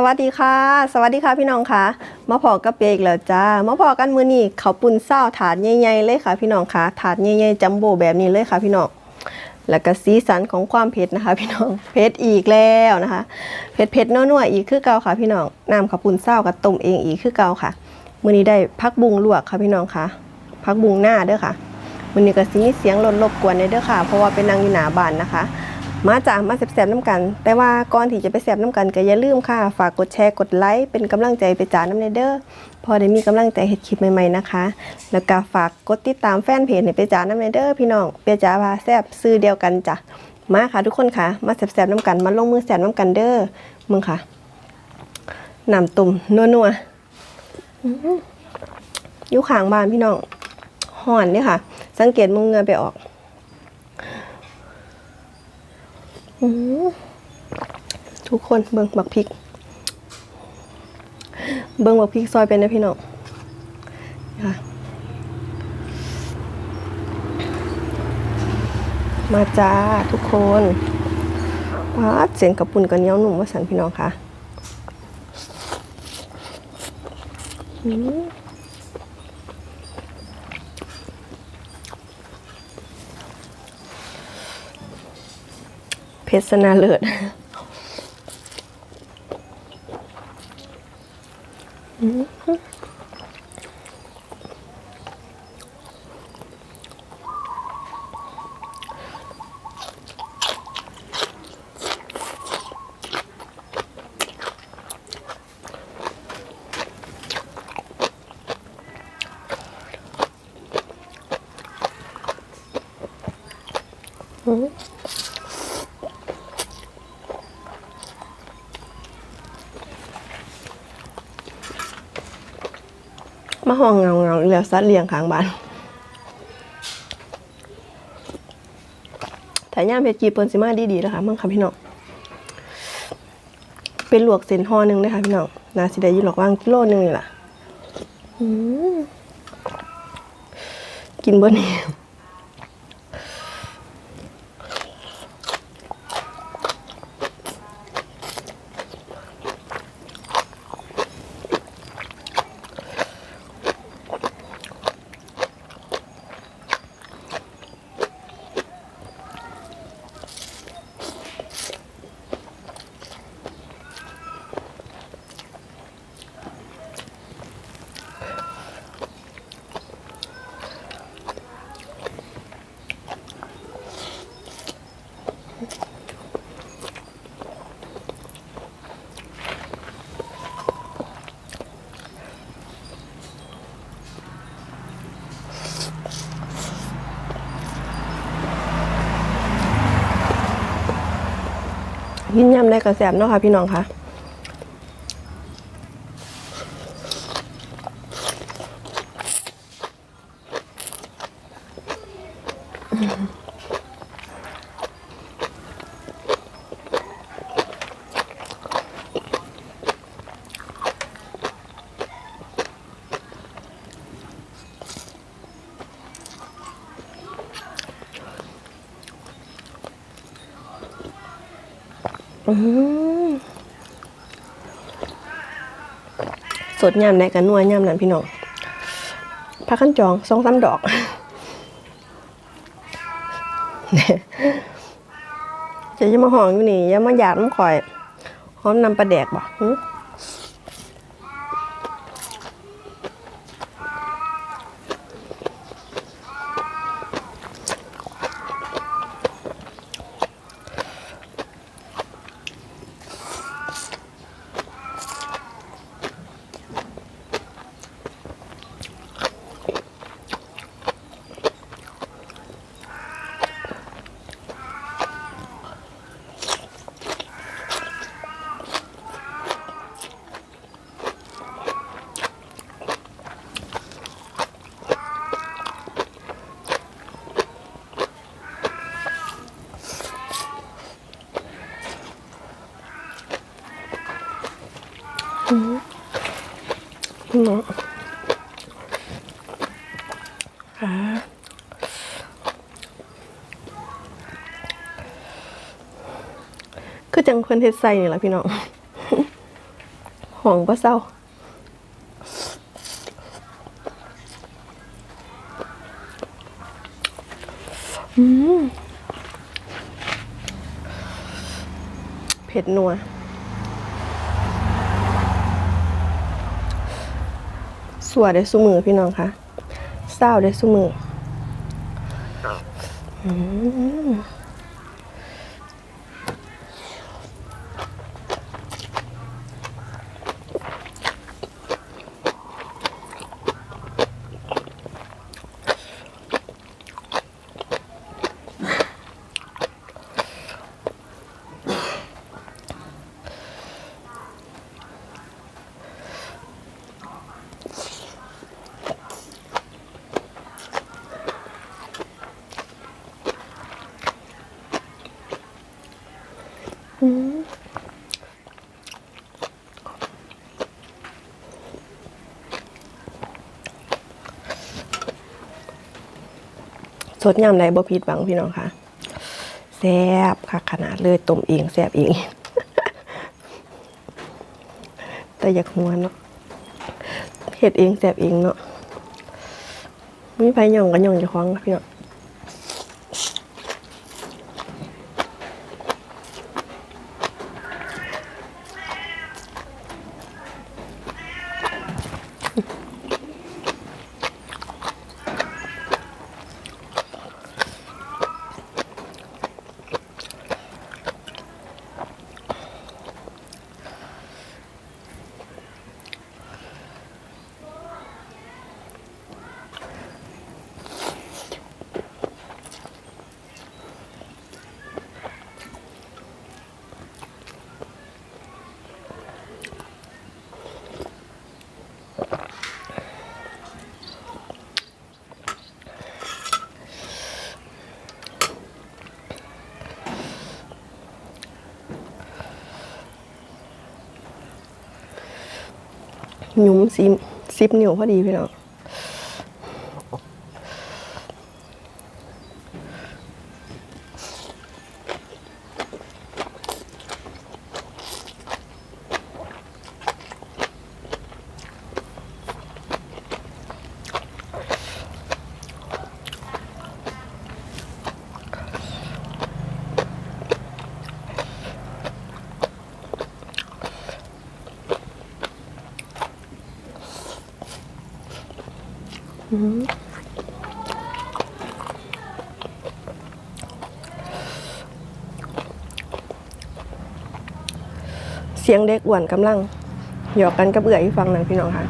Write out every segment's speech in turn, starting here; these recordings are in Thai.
สวัสดีค่ะ สวัสดีค่ะพี่น้องค่ะมาพอกับเปียอีกแล้วจ้ามาพอกันมือนี้เขาปุ่นเศร้าถาดใหญ่ๆเลยค่ะ พี่น้องค่ะถาดใหญ่ๆจัมโบ้แบบนี้เลยค่ะพี่น้องแล้วก็สีสันของความเผ็ดนะคะ พี่น้องเผ็ดอีกแล้วนะคะเผ็ดเผ็ดนัวๆอีกคือเก่าค่ะ พี่น้องน้ำขาปุ่นเศร้ากับต้มเองอีกคือเก่าค่ะมือนี้ได้พักบุงลวกค่ะพี่น้องค่ะพักบุงหน้าเด้อค่ะมือนี้ก็สีเสียงรถรบกวนในเด้อค่ะ เพราะว่าเป็นนางอยู่หนาบานนะคะ มาจ้ามาแซ่บๆน้ำกัน แต่ว่าก่อนที่จะไปแซ่บน้ำกันก็อย่าลืมค่ะ ฝากกดแชร์กดไลค์เป็นกำลังใจไปจ้าน้ำในเด้อพอได้มีกำลังใจเฮ็ดคลิปใหม่ๆนะคะ แล้วก็ฝากกดติดตามแฟนเพจให้ไปจ้าน้ำในเด้อพี่น้องเปียจ้าพาแซ่บซื้อเดียวกันจ้ะมาค่ะทุกคนค่ะ มาแซ่บๆน้ำกันมาลงมือแซ่บน้ำกันเด้อมึงค่ะน้ำตุ่มนัวๆอื้อยู่ข้างบ้านพี่น้องห่อนเนี่ยค่ะ สังเกตมึงเงือไปออก อื้อ ทุกคนเบิ่งบักพริก เบิ่งบักพริกซอยเป็นนะพี่น้องค่ะมาจ้าทุกคนว้าเสียงกระปุ่นกันเนียวหนุ่มว่าสันพี่น้องค่ะอื้ เพชรนาเลิศอืมาห้องเงาเงาแล้วซัดเลี้ยงข้างบ้านถ่ายย่ามเพชรกีเปิลซิมาดีๆแล้วค่ะมั่งค่ะพี่น้องเป็นลวกเส้นห่อหนึ่งเลยค่ะพี่น้องนาสิได้ยุ่หลอกว่างกิโลหนึงนี่ล่ะกินบ่นี้ ยินยำได้กระแสบเนาะค่ะพี่น้องค่ะอืม สดยำได้กันนัวยำนั่นพี่น้องพักขั้นจองสองสามดอกจะยังมาหองอยู่นี่ยังมาหยาดน้ำข่อยหอมนำปลาแดกบ่ หนองอ่าคือจังเพื่นเทศใส่นี่แหละพี่น้องห้องบ่เศร้าอืมเผ็ดนัว สัวได้สุมือพี่น้องคะเศร้าได้สุมืออืม สดยำไรบ่ผิดหวังพี่น้องค่ะแซ่บค่ะขนาดเลยต้มเองแซ่บเองแต่อยากหัวเนาะเห็ดเองแซ่บเองเนาะมีไผย่องกันย่องจะคล้องค่ะพี่น้อง หยุมสิบสิบนิ้วพอดีพี่น้อง เสียงเด็กอ้วนกำลังหยอกกันกับเอื่อยอีกฟังหนึ่งพี่น้องค่ะ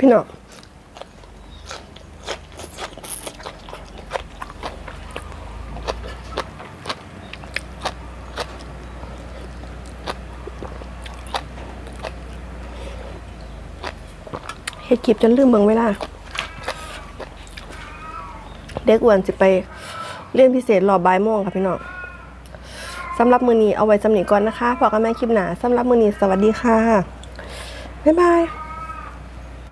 พี่น้องเฮ็ดคลิปจนลืมเบิ่งเวลาเด็กอ้วนสิไปเรียนพิเศษรอบบ่ายโมงค่ะพี่น้องสำหรับมือนี้เอาไว้สำหนีก่อนนะคะพอกันแม่คลิปหนาสำหรับมือนี้สวัสดีค่ะ บ๊ายบาย